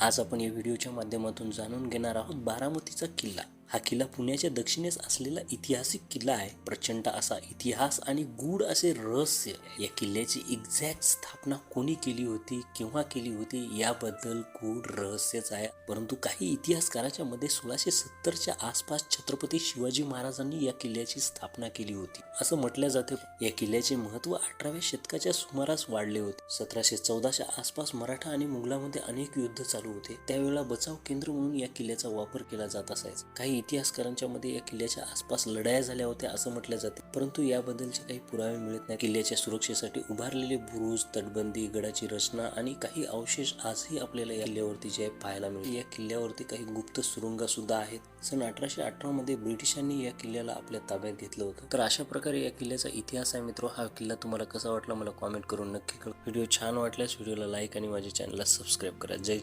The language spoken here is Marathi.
आज आपण या व्हिडिओच्या माध्यमातून जाणून घेणार आहोत बारामतीचा किल्ला. हा किल्ला पुण्याच्या दक्षिणेस असलेला ऐतिहासिक किल्ला आहे. प्रचंड असा इतिहास आणि गूढ असे रहस्य या किल्ल्याची एक्झॅक्ट स्थापना कोणी केली होती केव्हा केली होती याबद्दल गूढ रहस्यच आहे. परंतु काही इतिहासकाराच्या मध्ये सोळाशे सत्तरच्या आसपास छत्रपती शिवाजी महाराजांनी या किल्ल्याची स्थापना केली होती. असं म्हटलं जाते. या किल्ल्याचे महत्त्व अठराव्या शतकाच्या सुमारास वाढले होते. सतराशे चौदाच्या आसपास मराठा आणि मुघलामध्ये अनेक युद्ध चालू होते. त्यावेळेला बचाव केंद्र म्हणून या किल्ल्याचा वापर केला जात असायचा. काही इतिहासकारांच्या मध्ये या किल्ल्याच्या आसपास लढाया झाल्या होत्या असं म्हटलं जाते. परंतु याबद्दलचे काही पुरावे मिळत नाही किल्ल्याच्या सुरक्षेसाठी उभारलेले बुरुज तटबंदी गडाची रचना आणि काही अवशेष आजही आपल्याला या किल्ल्यावरती जे आहे पाहायला मिळते या किल्ल्यावरती काही गुप्त सुरुंगा सुद्धा आहेत. सन अठराशे अठरा मध्ये ब्रिटिशांनी या किल्ल्याला आपल्या ताब्यात घेतलं होतं. तर अशा प्रकारे या किल्ल्याचा इतिहास आहे मित्र. हा किल्ला तुम्हाला कसा वाटला मला कॉमेंट करून नक्की कळ व्हिडिओ छान वाटल्यास व्हिडिओला लाईक आणि माझ्या चॅनलला सबस्क्राईब करा. जय